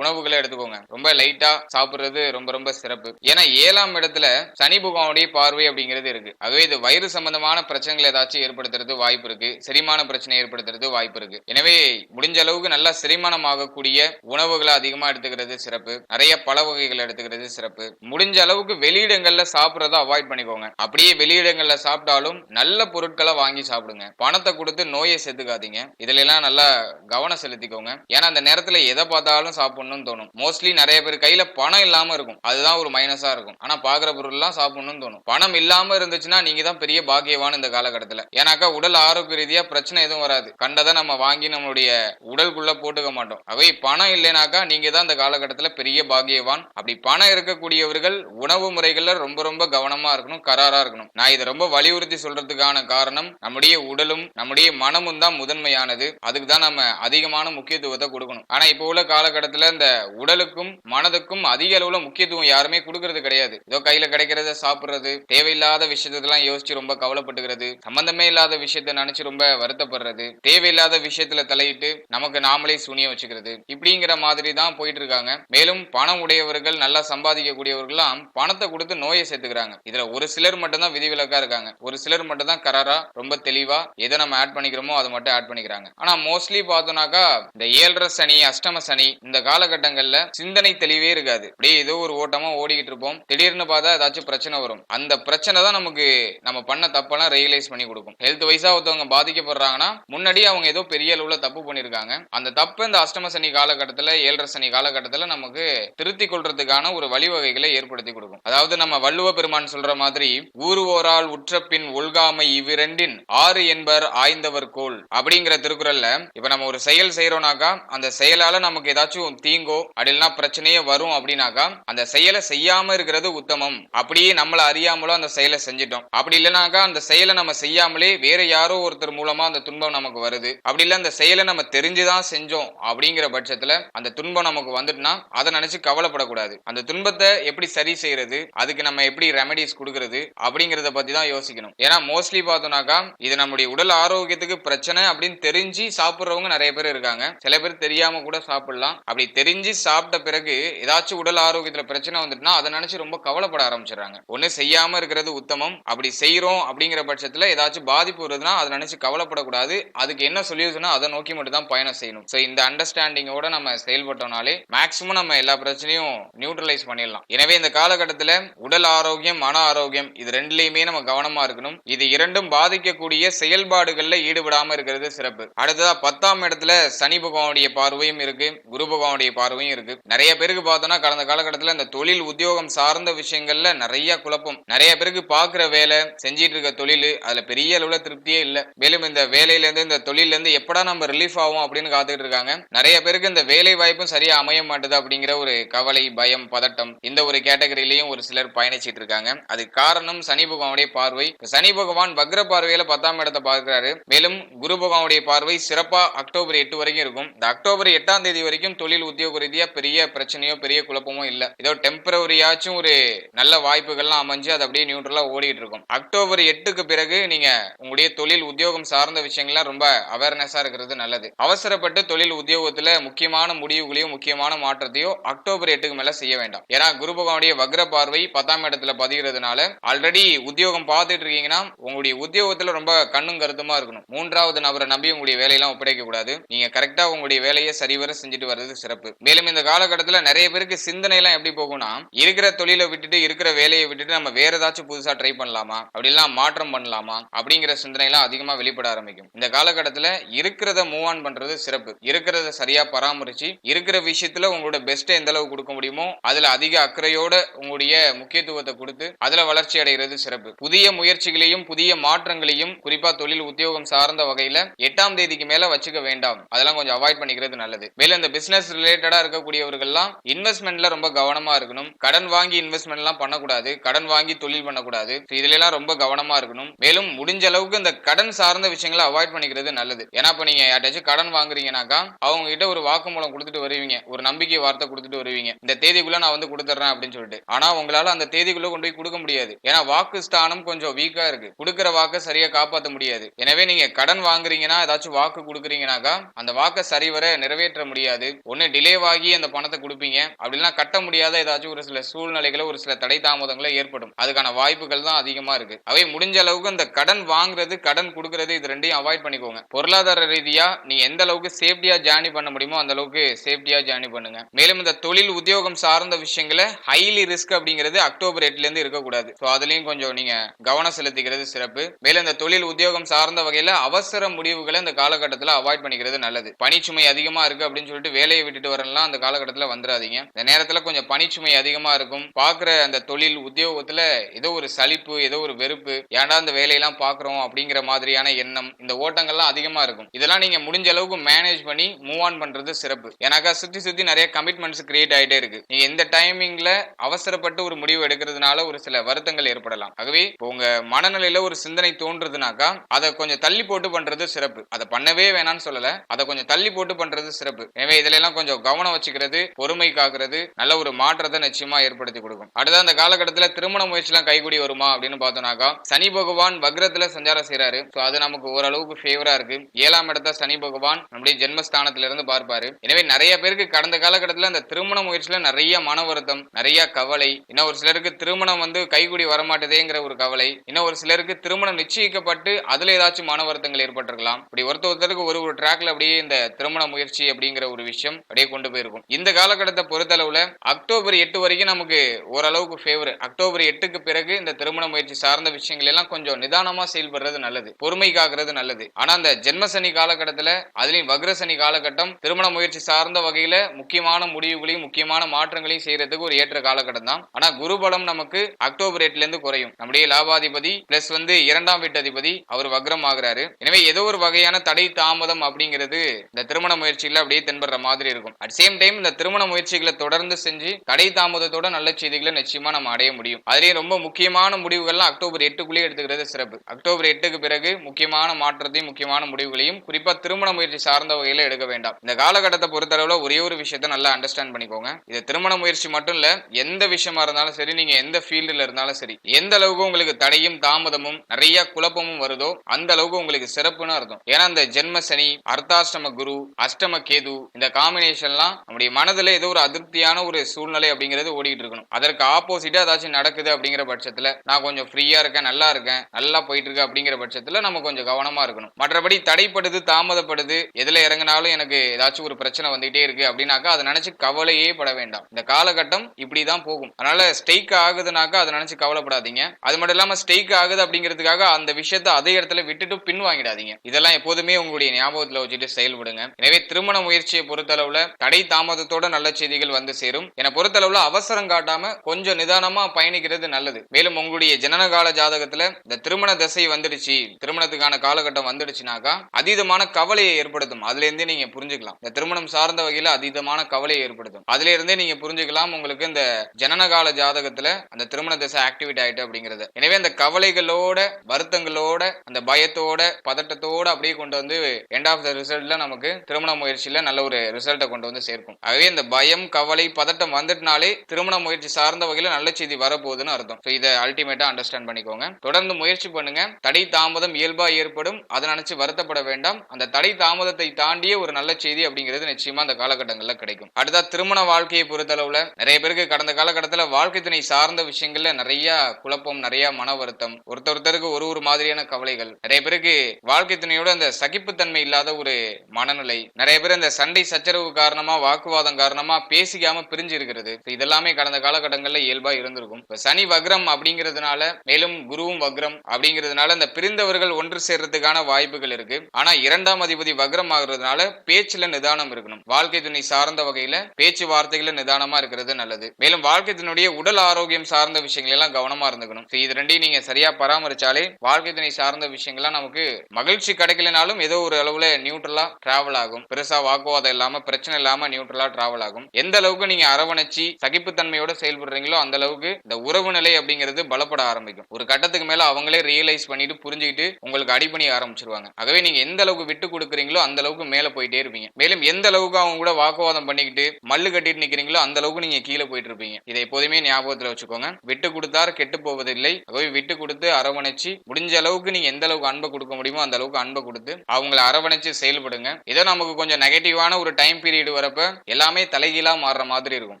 Speaker 1: உணவுகளை எடுத்துக்கோங்க. ரொம்ப லைட்டா சாப்பிடுறது ரொம்ப ரொம்ப சிறப்பு. ஏன்னா ஏழாம் இடத்துல சனி பகவானுடைய பார்வை அப்படிங்கிறது இருக்கு. அதுவே இது வயிறு சம்பந்தமான பிரச்சனைகள் ஏதாச்சும் ஏற்படுத்துறது வாய்ப்பு இருக்கு. செரிமான பிரச்சனை ஏற்படுத்துறது வாய்ப்பு இருக்கு. எனவே முடிஞ்ச அளவுக்கு நல்லா செரிமானம் ஆகக்கூடிய உணவுகளை அதிகமா எடுத்துக்கிறது சிறப்பு. நிறைய பழ வகைகள் எடுத்துக்கிறது சிறப்பு. முடிஞ்ச அளவுக்கு வெளியிடங்கள்ல சாப்பிட்றத அவாய்ட் பண்ணிக்கோங்க. அப்படியே வெளியிடங்கள்ல சாப்பிட்டாலும் நல்ல பொருட்களை வாங்கி சாப்பிடுங்க. பணத்தை கொடுத்து நோயை செத்துக்காதீங்க. இதுல எல்லாம் நல்லா கவனம் செலுத்திக்கோங்க. ஏன்னா அந்த நேரத்துல எதை பார்த்தாலும் சாப்பிடணும்னு தோணும். மோஸ்ட்லி நிறைய பேர் கையில பணம் இல்லாம இருக்கும். அதுதான் ஒரு மைனஸா இருக்கும். ஆனா பாக்குற பொருள்லாம் சாப்பிடணும்னு தோணும். பணம் இல்லாம இருந்துச்சுன்னா நீங்க தான் பெரிய பாக்கியவான் இந்த காலகட்டத்துல. ஏன்னாக்கா உடல் ஆரோக்கிய ரீதியா பிரச்சனை எதுவும் வராது. கண்டதை நம்ம வாங்கி நம்மளுடைய உடலுக்குள்ள போட்டுக்க மாட்டோம். அவை பணம் இல்லைனாக்கா நீங்க தான் இந்த காலகட்டத்துல பெரிய பாக்கியவான். அப்படி பணம் இருக்கக்கூடியவர்கள் உணவு முறைகள்ல ரொம்ப ரொம்ப கவனமா இருக்கணும் கராரா இருக்கணும். நான் இதை ரொம்ப வலியுறுத்தி சொல்றதுக்கான காரணம் நம்முடைய உடலும் நம்முடைய மனமும் தான் முதன்மையானது. அதுக்கு தான் நம்ம அதிகமான முக்கியத்துவத்தை கொடுக்கணும். ஆனா இப்போ உள்ள காலகட்டத்துல இந்த உடலுக்கும் மனதுக்கும் அதிக அளவுல முக்கியத்துவம் யாருமே கொடுக்கறது கிடையாது. கிடையாது ஏதோ கையில கிடைக்கிறத சாப்பிடுறது தேவையில்லாத விஷயத்தெல்லாம் யோசிச்சு ரொம்ப கவலைப்பட்டுக்கிறது சம்பந்தமே இல்லாத விஷயத்த நினைச்சு ரொம்ப வருத்தப்படுறது தேவையில்லாத விஷயத்துல தலையிட்டு நமக்கு நாமளே சுனிய வச்சுக்கிறது. இப்படிங்கிற மாதிரி தான் போயிட்டு இருக்காங்க மேலும் பணம் உடையவர்கள் நல்லா சம்பாதிக்கக்கூடியவர்கள்லாம் பணத்தை கொடுத்து நோயை சேர்த்துக்கிறாங்க. இதுல ஒரு சிலர் மட்டும் தான் விதிவிலக்கா இருக்காங்க. ஒரு சிலர் மட்டும் தான் கராரா ரொம்ப தெளிவா எதை நம்ம ஆட் பண்ணிக்கிறோமோ அதை மட்டும் ஆட் பண்ணிக்கிறாங்க. ஆனா மோஸ்ட்லி பார்த்தோம்னாக்கா இந்த ஏழரை சனி அஷ்டம சனி இந்த காலகட்டங்கள்ல சிந்தனை தெளிவே இருக்காது. அப்படியே ஏதோ ஒரு ஓட்டமா ஓடிக்கிட்டு இருப்போம். திடீர் திடீர்னு பார்த்தா ஏதாச்சும் பிரச்சனை வரும். அந்த பிரச்சனை தான் நமக்கு நம்ம பண்ண தப்பெல்லாம் ரியலைஸ் பண்ணி கொடுக்கும். ஹெல்த் வைஸா ஒருத்தவங்க பாதிக்கப்படுறாங்கன்னா முன்னாடி அவங்க ஏதோ பெரிய அளவுல தப்பு பண்ணிருக்காங்க. அந்த தப்பு இந்த அஷ்டம சனி காலகட்டத்தில் ஏழரை சனி காலகட்டத்தில் நமக்கு திருத்தி கொள்றதுக்கான ஒரு வழிவகைகளை ஏற்படுத்தி கொடுக்கும். அதாவது நம்ம வள்ளுவ பெருமான் சொல்ற மாதிரி ஊருவோரால் உற்ற பின் ஒல்காமை இவ்விரண்டின் ஆறு என்பர் ஆய்ந்தவர் கோல் அப்படிங்கிற திருக்குறள்ல இப்ப நம்ம ஒரு செயல் செய்யறோம்னாக்கா அந்த செயலால நமக்கு ஏதாச்சும் தீங்கோ அப்படின்னா பிரச்சனையே வரும் அப்படின்னாக்கா அந்த செயலை செய்யாம இருக்கிறது உத்தமம். அப்படியே நம்மள அறியாமலோ அந்த செயலை செஞ்சிட்டோம். அப்படி இல்லைனாக்கா அந்த செயலை நம்ம செய்யாமலே வேற யாரோ ஒருத்தர் மூலமா அந்த துன்பம் நமக்கு வருது. அப்படி இல்ல அந்த செயலை நம்ம தெரிஞ்சுதான் செஞ்சோம் அப்படிங்கிற பட்சத்துல அந்த துன்பம் நமக்கு வந்துட்டுனா அதை நினைச்சு கவலைப்படக்கூடாது. அந்த துன்பத்தை எப்படி சரி செய்யறது அதுக்கு நம்ம எப்படி ரெமெடிஸ் கொடுக்கறது அப்படிங்கறத பத்தி தான் யோசிக்கணும். ஏன்னா மோஸ்ட்லி பார்த்தோம்னாக்கா இது நம்முடைய உடல் ஆரோக்கியத்துக்கு பிரச்சனை அப்படின்னு தெரிஞ்சு சாப்பிட்றவங்க நிறைய பேர் இருக்காங்க. சில பேர் தெரியாம கூட சாப்பிடலாம். அப்படி தெரிஞ்சு சாப்பிட்ட பிறகு ஏதாச்சும் உடல் ஆரோக்கியத்துல பிரச்சனை வந்துட்டுனா அதை நினைச்சு ரொம்ப கவலைப்பட ஆரம்பிச்சிடுறாங்க. ஒன்று செய்யாம இருக்கிறது உத்தமம். அப்படி செய்யறோம் அப்படிங்கிற பட்சத்துல ஏதாச்சும் பாதிப்பு வருதுன்னா அதை நினைச்சு கவலைப்படக்கூடாது. அதுக்கு என்ன சொல்யூஷனோ அதை நோக்கி மட்டும் தான் பயணம் செய்யணும். ஸோ இந்த அண்டர்ஸ்டாண்டிங்கோட நம்ம செயல்பட்டோம்னாலே மேக்சிமம் நம்ம எல்லா பிரச்சனையும் நியூட்ரலைஸ் பண்ணிடலாம். எனவே இந்த காலகட்டத்துல உடல் ஆரோக்கியம் மன ஆரோக்கியம் இது ரெண்டுலயுமே நம்ம கவனமா இருக்கணும். இது இரண்டும் பாதிக்கக்கூடிய செயல்பாடுகள்ல ஈடுபடாம இருக்கிறது சிறப்பு. அடுத்ததா பத்தாம் இடத்துல சனி பகவானுடைய பார்வையும் இருக்கு குரு பகவானுடைய பார்வையும் இருக்கு. நிறைய பேருக்கு பார்த்தோம்னா கடந்த காலகட்டத்தில் இந்த தொழில் உத்தியோகம் சார்ந்த விஷயங்கள்ல நிறைய குழப்பம். நிறைய பேருக்கு பாக்குற வேலை செஞ்சிட்டு இருக்க தொழில் அதுல பெரிய அளவுல திருப்தியே இல்ல. மேலும் இந்த வேலையில இருந்து இந்த தொழில இருந்து எப்படா நம்ம ரிலீஃப் ஆகும் அப்படின்னு காத்துட்டு இருக்காங்க. நிறைய பேருக்கு இந்த வேலை வாய்ப்பும் சரியா அமைய மாட்டுது அப்படிங்கிற ஒரு கவலை பயம் பதட்டம் இந்த ஒரு கேட்டகரியிலையும் ஒரு சிலர் பயணிச்சிட்டு இருக்காங்க. அதுக்கு காரணம் சனி பகவானுடைய பார்வை. சனி பகவான் வக்ர பார்வையில பத்தாம் இடத்தை பார்க்கிறாரு. மேலும் குரு பகவானுடைய பார்வை சிறப்பா அக்டோபர் எட்டு வரைக்கும் இருக்கும். இந்த அக்டோபர் எட்டாம் தேதி வரைக்கும் தொழில் உத்தியோக ரீதியா பெரிய பிரச்சனையோ பெரிய குழப்பமோ இல்ல. ஏதோ டெம்பரவரியாச்சும் ஒரு நல்ல வாய்ப்புகள்லாம் அமைஞ்சு அது அப்படியே நியூட்ரலா ஓடிட்டு இருக்கும் அக்டோபர் எட்டுக்கு பிறகு நீங்க உங்களுடைய தொழில் உத்தியோகம் சார்ந்த விஷயங்கள்லாம் ரொம்ப அவேர்னஸா இருக்கிறது நல்லது. அவசரப்பட்டு தொழில் உத்தியோகத்துல முக்கியமான முடிவுகளையும் முக்கியமான மாற்றத்தையோ அக்டோபர் எட்டுக்கு மேல செய்ய வேண்டாம். ஏன்னா குரு பகவானுடைய வக்ர பார்வை பத்தாம் இடத்துல பதிகிறதுனால ஆல்ரெடி உத்தியோகம் பார்த்துட்டு இருக்கீங்கன்னா உங்களுடைய உத்தியோகத்துல ரொம்ப கண்ணும் கருத்துமா இருக்கணும். மூன்றாவது நபரை நம்பி உங்களுடைய வேலையெல்லாம் ஒப்படைக்க கூடாது. நீங்க கரெக்டா உங்களுடைய வேலையை சரிவர செஞ்சுட்டு வர்றது சிறப்பு. மேலும் இந்த காலகட்டத்தில் நிறைய பேருக்கு சிந்தனை எல்லாம் எப்படி போகும்னா இருக்கிற தொழில விட்டுட்டு இருக்கிற வேலையை விட்டுட்டு நம்ம வேற ஏதாச்சும் புதுசா ட்ரை பண்ணலாமா? அப்படிலாம் மாற்றம் பண்ணலாமா? அப்படிங்கிற சிந்தனை எல்லாம் அதிகமா வெளிப்பட ஆரம்பிக்கும். இந்த காலகட்டத்துல இருக்கிறத மூவ் ஆன் பண்றது சிறப்பு. இருக்கிறத சரியா பராமரிச்சு இருக்கிற விஷயத்துல உங்களோட பெஸ்ட் எந்த அளவு கொடுக்க முடியுமோ அதுல அதிக அக்கறையோட உங்களுடைய முக்கியத்துவத்தை கொடுத்து அதுல வளர்ச்சி அடைகிறது சிறப்பு. புதிய முயற்சிகளையும் புதிய மாற்றங்களையும் குறிப்பா தொழில் உத்தியோகம் சார்ந்த வகையில எட்டாம் தேதிக்கு மேல வச்சுக்க வேண்டாம். அதெல்லாம் கொஞ்சம் அவாய்ட் பண்ணிக்கிறது நல்லது. மேலும் இந்த பிசினஸ் ரிலேட்டடா இருக்கக்கூடியவர்கள்லாம் இன்வெஸ்ட்மெண்ட்ல ரொம்ப கவனமா இருக்கணும். கடன் வாங்கி இன்வெஸ்ட்மெண்ட் எல்லாம் பண்ணக்கூடாது. கடன் வாங்கி தொழில் பண்ணக்கூடாது. இதுல எல்லாம் ரொம்ப கவனமா இருக்கணும். மேலும் முடிஞ்ச அளவுக்கு இந்த கடன் சார்ந்த விஷயங்களை அவாய்ட் பண்ணிக்கிறது நல்லது. ஏன்னா இப்ப நீங்க யார்ட்டாச்சும் கடன் வாங்குறீங்கனாக்கா அவங்க கிட்ட ஒரு வாக்குமூலம் கொடுத்துட்டு வருவீங்க. ஒரு நம்பிக்கை வார்த்தை கொடுத்துட்டு வருவீங்க. இந்த தேதிக்குள்ள நான் வந்து கொடுத்துறேன் அப்படின்னு சொல்லிட்டு. ஆனா உங்களால அந்த தேதிக்குள்ள கொண்டு போய் கொடுக்க முடியாது. ஏன்னா வாக்கு ஸ்தானம் கொஞ்சம் வீக்கா இருக்கு. கொடுக்கிற வாக்கை சரியா காப்பாற்ற முடியாது. எனவே நீங்க கடன் வாங்குறீங்கன்னா ஏதாச்சும் வாக்கு கொடுக்குறீங்கனாக்கா அந்த வாக்கை சரிவர நிறைவேற்ற முடியாது. ஒண்ணு டிலே ஆகி அந்த பணத்தை கொடுப்பீங்க. அப்படின்னா கட்ட முடியாத ஏதாச்சும் ஒரு சில சூழ்நிலைகளை ஒரு சில தடை தாமதங்களை ஏற்படும். அதுக்கான வாய்ப்புகள் தான் அதிகமா இருக்கு. அவை முடிஞ்ச அளவுக்கு இந்த கடன் வாங்குறது கடன் கொடுக்கறது இது ரெண்டையும் அவாய்ட் பண்ணிக்கோங்க. பொருளாதார ரீதியா நீ எந்த அளவுக்கு சேஃப்டியா ஜேர்னி பண்ண முடியுமோ அந்த அளவுக்கு சேஃப்டியா ஜேர்னி பண்ணுங்க. மேலும் இந்த தொழில் உத்தியோகம் சார்ந்த விஷயங்களை ஹைலி ரிஸ்க் அப்படிங்கிறது அக்டோபர் எட்டுல இருந்து இருக்கக்கூடாது. ஸோ அதுலயும் கொஞ்சம் நீங்க கவனம் செலுத்திக்கிறது சிறப்பு. மேலும் இந்த தொழில் உத்தியோகம் சார்ந்த வகையில அவசர முடிவுகளை இந்த காலகட்டத்தில் அவாய்ட் பண்ணிக்கிறது நல்லது. பணிச்சுமை அதிகமா இருக்கு அப்படின்னு சொல்லிட்டு வேலையை விட்டுட்டு வரலாம். அந்த காலகட்டத்தில் வந்துடாதீங்க. இந்த நேரத்தில் கொஞ்சம் பணிச்சுமை அதிகமா இருக்கும். பாக்குற அந்த தொழில் உத்தியோகத்துல ஏதோ ஒரு சலிப்பு ஏதோ ஒரு வெறுப்பு ஏன்டா இந்த வேலையெல்லாம் பாக்குறோம் அப்படிங்கிற மாதிரியான எண்ணம் இந்த ஓட்டங்கள்லாம் அதிகமா இருக்கும். இதெல்லாம் நீங்க முடிஞ்ச அளவுக்கு மேனேஜ் பண்ணி மூவ் ஆன் பண்றது சிறப்பு. ஏன்னாக்கா சுத்தி சுத்தி நிறைய கமிட்மெண்ட்ஸ் கிரியேட் ஆயிட்டே இருக்கு. நீங்க எந்த டைமிங்ல அவசரப்பட்டு ஒரு முடிவு எடுக்கிறதுனால ஒரு சில வருத்தங்கள் ஏற்படலாம். ஆகவே இப்போ உங்க மனநிலையில ஒரு சிந்தனை தோன்றுதுனாக்கா அதை கொஞ்சம் தள்ளி போட்டு பண்றது சிறப்பு. அதை பண்ணவே வேணாம்னு சொல்லல அதை கொஞ்சம் தள்ளி போட்டு பண்றது சிறப்பு. எனவே இதுல எல்லாம் கொஞ்சம் கவனம் வச்சுக்கிறது பொறுமை காக்குறது நல்ல ஒரு மாற்றத்தை நிச்சயமா ஏற்படுத்தி கொடுக்கும். அடுத்த அந்த காலகட்டத்தில் திருமண முயற்சிலாம் கைகூடி வருமா அப்படின்னு பார்த்தோம்னாக்கா சனி பகவான் வக்ரத்துல சஞ்சாரம் செய்யறாரு ஸோ அது நமக்கு ஓரளவுக்கு ஃபேவரா இருக்கு. ஏழாம் இடத்த சனி பகவான் நம்முடைய ஜென்மஸ்தானத்துல இருந்து பார்ப்பாரு. எனவே நிறைய பேருக்கு கடந்த காலகட்டத்தில் அந்த திருமண முயற்சியில நிறைய மன வருத்தம் நிறைய கவலை. இன்னும் ஒரு சிலருக்கு திருமணம் வந்து கைகூடி வரமாட்டதேங்கிற ஒரு கவலை. இன்னும் ஒரு சிலருக்கு திருமணம் நிச்சயிக்கப்பட்டு அதுல ஏதாச்சும் மன வருத்தங்கள் ஏற்பட்டிருக்கலாம். இப்படி ஒருத்த ஒருத்தருக்கு ஒரு ஒரு ட்ராக்ல அப்படியே இந்த திருமண முயற்சி அப்படிங்கிற ஒரு விஷயம் அப்படியே கொண்டு போயிருக்கும். இந்த காலகட்டத்தை பொறுத்தளவுல அக்டோபர் எட்டு வரைக்கும் நமக்கு ஓரளவுக்கு ஃபேவர் அக்டோபர் எட்டுக்கு பிறகு இந்த திருமண முயற்சி சார்ந்த விஷயங்கள் எல்லாம் கொஞ்சம் நிதானமா செயல்படுறது நல்லது. பொறுமை காக்குறது நல்லது. ஆனா அந்த ஜென்ம சனி காலகட்டத்துல அதுலயும் வக்ர சனி காலகட்டம் திருமண முயற்சி சார்ந்த வகையில முக்கியமான முடிவுகளையும் முக்கியமான மாற்றங்களையும் செய்யறதுக்கு ஒரு ஏற்ற காலகட்டம் தான். ஆனா குரு பலம் நமக்கு அக்டோபர் எட்டுல இருந்து குறையும். நம்முடைய லாபாதிபதி பிளஸ் வந்து இரண்டாம் வீட்டதிபதி அவர் வக்ரம் ஆகுறாரு. எனவே ஏதோ ஒரு வகையான தடை தாமதம் அப்படிங்கிறது இந்த திருமண முயற்சியில அப்படியே தென்படுற மாதிரி இருக்கும். அட் சேம் டைம் இந்த திருமண முயற்சிகளை தொடர்ந்து செஞ்சு தடை தாமதத்தோட நல்ல செய்திகள் நிச்சயமா நம்ம அடைய முடியும். அதுலயும் ரொம்ப முக்கியமான முடிவுகள்லாம் அக்டோபர் எட்டுக்குள்ளேயே எடுத்துக்கிறது சிறப்பு. அக்டோபர் எட்டுக்கு பிறகு முக்கியமான மாற்றத்தையும் முக்கியமான முடிவுகளையும் குறிப்பா திருமண முயற்சி சார்ந்த வகையில எடுக்க வேண்டாம். இந்த காலகட்டத்தை பொறுத்தளவுல ஒரே ஒரு விஷயத்தை நல்லா அண்டர்ஸ்டாண்ட் பண்ணிக்கோங்க. இது திருமண முயற்சி மட்டும் இல்ல எந்த விஷயமா இருந்தாலும் சரி நீங்க எந்த ஃபீல்டுல இருந்தாலும் சரி எந்த அளவுக்கு உங்களுக்கு தடையும் தாமதமும் நிறைய குழப்பமும் வருதோ அந்த அளவுக்கு உங்களுக்கு சிறப்புன்னு அர்த்தம். ஏன்னா இந்த ஜென்ம சனி அர்த்தாஷ்டம குரு அஷ்டம கேது இந்த காம்பினேஷன்லாம் நம்முடைய மனதுல ஏதோ ஒரு அதிருப்தியான ஒரு சூழ்நிலை அப்படிங்கிறது ஓடிட்டு இருக்கணும். அதற்கு அதுக்கு ஆப்போசிட்டா ஏதாச்சும் நடக்குது அப்படிங்கிற பட்சத்துல நான் கொஞ்சம் ஃப்ரீயா இருக்கேன் நல்லா இருக்கேன் நல்லா போயிட்டு இருக்கு அப்படிங்கிற பட்சத்துல நம்ம கொஞ்சம் கவனமா இருக்கணும். மற்றபடி தடைப்படுது தாமதப்படுது எதுல இறங்கினாலும் எனக்கு ஏதாச்சும் ஒரு பிரச்சனை வந்துகிட்டே இருக்கு அப்படின்னாக்கா அதை நினைச்சு கவலையே பட வேண்டாம். இந்த காலகட்டம் இப்படிதான் போகும். அதனால ஸ்டெய்க் ஆகுதுனாக்கா அதை நினைச்சு கவலைப்படாதீங்க. அது மட்டும் இல்லாம ஸ்டெய்க் ஆகுது அப்படிங்கிறதுக்காக அந்த விஷயத்தை அதே இடத்துல விட்டுட்டு பின் வாங்கிடாதீங்க. இதெல்லாம் எப்போதுமே உங்களுடைய ஞாபகத்துல வச்சுட்டு செயல்படுங்க. எனவே திருமண முயற்சியை பொறுத்தளவுல தடை தாமதத்தோட நல்ல செய்திகள் வந்து சேரும். என பொறுத்தளவுல அவசரம் காட்டாம கொஞ்சம் நிதானமா பயணிக்கிறது நல்லது. மேலும் உங்களுடைய ஜனனகால ஜாதகத்துல இந்த திருமண திசை வந்துடுச்சு திருமணத்துக்கான காலகட்டம் வந்துடுச்சுனாக்கா அதீதமான கவலையை ஏற்படுத்தும். அதுல இருந்தே நீங்க புரிஞ்சுக்கலாம். இந்த திருமணம் சார்ந்த வகையில அதீதமான கவலையை ஏற்படுத்தும். அதுல இருந்தே நீங்க புரிஞ்சுக்கலாம் உங்களுக்கு இந்த ஜனனகால ஜாதகத்துல அந்த திருமண திசை ஆக்டிவேட் ஆயிட்டு அப்படிங்கறது. எனவே அந்த கவலைகளோட வருத்தங்களோட அந்த பயத்தோட பதட்டத்தோட அப்படியே கொண்டு வந்து எண்ட் ஆஃப் த ரிசல்ட்ல நமக்கு திருமண முயற்சியில நல்ல ஒரு ரிசல்ட்டை கொண்டு வந்து சேர்க்கும். ஆகவே இந்த பயம் கவலை பதட்டம் வந்துட்டுனாலே திருமண முயற்சி சார்ந்த வகையில நல்ல செய்தி வரப்போகுதுன்னு அர்த்தம். ஸோ இதை அல்டிமேட்டா அண்டர்ஸ்டாண்ட் பண்ணிக்கோங்க. தொடர்ந்து முயற்சி பண்ணுங்க. தடை தாமதம் இயல்பா ஏற்படும். அதை நினைச்சு வருத்தப்பட வேண்டாம். அந்த தடை தாமதத்தை தாண்டிய ஒரு நல்ல செய்தி அப்படிங்கிறது நிச்சயமா அந்த காலகட்டங்கள்ல கிடைக்கும். அடுத்தா திருமண வாழ்க்கையை பொறுத்தளவுல நிறைய பேருக்கு கடந்த காலகட்டத்தில் வாழ்க்கை துணை சார்ந்த விஷயங்கள்ல நிறைய குழப்பம் நிறைய மன வருத்தம் ஒருத்தர் ஒருத்தருக்கு ஒரு ஒரு மாதிரியான கவலைகள் நிறைய பேருக்கு வாழ்க்கை துணையோட அந்த சகிப்புத்தன்மை இல்லாத ஒரு மனநிலை நிறைய பேர் அந்த சண்டை சச்சரவு காரணமா வாக்குவாதம் காரணமா பேசிக்காம பிரிஞ்சு இருக்கிறது. இதெல்லாமே கடந்த காலகட்டங்கள்ல இயல்பா இருந்திருக்கும். இப்ப சனி வக்ரம் அப்படிங்கிறதுனால மேலும் குருவும் வக்ரம் அப்படிங்கிறதுனால அந்த பிரிந்தவர்கள் ஒன்று சேர்றதுக்கான வாய்ப்புகள் இருக்கு. ஆனா இரண்டாம் அதிபதி வக்ரம் ஆகுறதுனால பேச்சுல நிதானம் இருக்கணும். வாழ்க்கை துணை சார்ந்த வகையில பேச்சு வார்த்தைகள நிதானமா இருக்கிறது நல்லது. மேலும் வாழ்க்கை துணையுடைய உடல் ஆரோக்கியம் சார்ந்த விஷயங்கள் எல்லாம் கவனமா இருந்துக்கணும். இது ரெண்டையும் நீங்க சரியா பராமரிச்சாலே வாழ்க்கை துணை சார்ந்த விஷயங்கள்லாம் நமக்கு மகிழ்ச்சி கிடைக்கலனாலும் ஏதோ ஒரு அளவுல நியூட்ரலா டிராவல் ஆகும். பெருசா வாக்குவாதம் இல்லாம பிரச்சனை இல்லாம நியூட்ரலா டிராவல் ஆகும். எந்த அளவுக்கு நீங்க அரவணைச்சு சகிப்புத்தன்மையோட செயல்படுறீங்களோ அந்த அளவுக்கு இந்த உறவு நிலை அப்படிங்கிறது பலப்பட ஆரம்பிக்கும். ஒரு கட்டத்துக்கு மேல அவங்களே ரியலைஸ் பண்ணிட்டு புரிஞ்சுக்கிட்டு உங்களுக்கு அடிப்பணி ஆரம்பிச்சிருவாங்க. ஆகவே நீங்க எந்த அளவுக்கு விட்டு கொடுக்குறீங்களோ அந்த அளவுக்கு மேல போயிட்டே இருப்பீங்க. மேலும் எந்த அளவுக்கு அவங்க கூட வாக்குவாதம் பண்ணிக்கிட்டு மல்லு கட்டிட்டு நிக்கிறீங்களோ அந்த அளவுக்கு நீங்க கீழே போயிட்டு இருப்பீங்க. இதை எப்போதுமே ஞாபகத்துல வச்சுக்கோங்க. விட்டு கொடுத்தார் கெட்டு போவதில்லை. ஆகவே விட்டு கொடுத்து அரவணைச்சு முடிஞ்ச அளவுக்கு நீங்க எந்த அளவுக்கு அன்பை கொடுக்க முடியுமோ அந்த அளவுக்கு அன்பை கொடுத்து அவங்கள அரவணைச்சு செயல்படுங்க. ஏதோ நமக்கு கொஞ்சம் நெகட்டிவான ஒரு டைம் பீரியட் வரப்ப எல்லாமே தலைகீழா மாறுற மாதிரி இருக்கும்.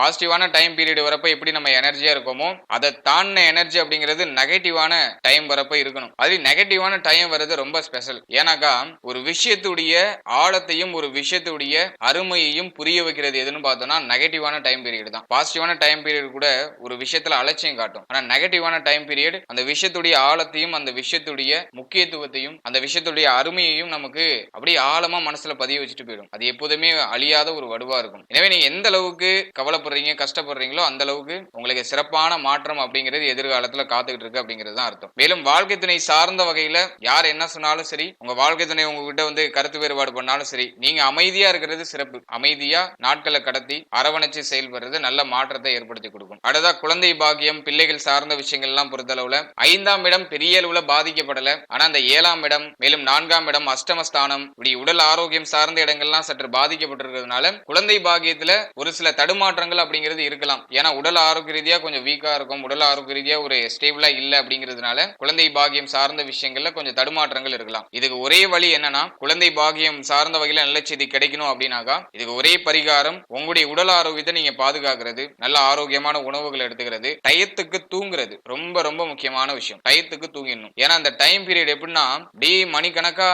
Speaker 1: பாசிட்டிவான டைம் பீரியட் வரப்ப எப்படி எப்படி நம்ம எனர்ஜியா இருக்கோமோ அதை தாண்டின எனர்ஜி அப்படிங்கிறது நெகட்டிவான டைம் வரப்ப இருக்கணும். அது நெகட்டிவான டைம் வர்றது ரொம்ப ஸ்பெஷல் ஏன்னாக்கா ஒரு விஷயத்துடைய ஆழத்தையும் ஒரு விஷயத்துடைய அருமையையும் புரிய வைக்கிறது எதுன்னு பார்த்தோம்னா நெகட்டிவான டைம் பீரியட் தான். பாசிட்டிவான டைம் பீரியட் கூட ஒரு விஷயத்துல அலட்சியம் காட்டும். ஆனா நெகட்டிவான டைம் பீரியட் அந்த விஷயத்துடைய ஆழத்தையும் அந்த விஷயத்துடைய முக்கியத்துவத்தையும் அந்த விஷயத்துடைய அருமையையும் நமக்கு அப்படியே ஆழமா மனசுல பதிய வச்சுட்டு போயிடும். அது எப்போதுமே அழியாத ஒரு வடுவா இருக்கும். எனவே நீங்க எந்த அளவுக்கு கவலைப்படுறீங்க கஷ்டப்படுறீங்களோ அந்த அளவுக்கு உங்களுக்கு சிறப்பான மாற்றம் அப்படிங்கிறது எதிர்காலத்துல காத்துக்கிட்டு இருக்கு அப்படிங்கிறது தான் அர்த்தம். மேலும் வாழ்க்கை துணை சார்ந்த வகையில யார் என்ன சொன்னாலும் சரி உங்க வாழ்க்கை துணை உங்ககிட்ட வந்து கருத்து வேறுபாடு பண்ணாலும் சரி நீங்க அமைதியா இருக்கிறது சிறப்பு. அமைதியா நாட்களை கடத்தி அரவணைச்சு செயல்படுறது நல்ல மாற்றத்தை ஏற்படுத்தி கொடுக்கும். அடுத்தா குழந்தை பாக்கியம் பிள்ளைகள் சார்ந்த விஷயங்கள் எல்லாம் பொறுத்தளவுல ஐந்தாம் இடம் பெரிய அளவுல பாதிக்கப்படல. ஆனா அந்த ஏழாம் இடம் மேலும் நான்காம் இடம் அஷ்டமஸ்தானம் இப்படி உடல் ஆரோக்கியம் சார்ந்த இடங்கள்லாம் சற்று பாதிக்கப்பட்டிருக்கிறதுனால குழந்தை பாக்கியத்துல ஒரு சில தடுமாற்றங்கள் அப்படிங்கிறது இருக்கலாம். ஏன்னா உடல் ஆரோக்கிய ரீதியா கொஞ்சம் வீக்கா இருக்கும். உடல் ஆரோக்கிய ரீதியா ஒரு ஸ்டேபிளா இல்ல அப்படிங்கிறதுனால குழந்தை பாகியம் சார்ந்த விஷயங்கள்ல கொஞ்சம் தடுமாற்றங்கள் இருக்கலாம். இதுக்கு ஒரே வழி என்னன்னா குழந்தை பாகியம் சார்ந்த வகையில நல்ல செய்தி கிடைக்கணும் அப்படின்னாக்கா இதுக்கு ஒரே பரிகாரம் உங்களுடைய உடல் ஆரோக்கியத்தை நீங்க பாதுகாக்கிறது நல்ல ஆரோக்கியமான உணவுகள் எடுத்துக்கிறது டயத்துக்கு தூங்குறது ரொம்ப ரொம்ப முக்கியமான விஷயம். டயத்துக்கு தூங்கிடணும். ஏன்னா அந்த டைம் பீரியட் எப்படின்னா டே மணிக்கணக்கா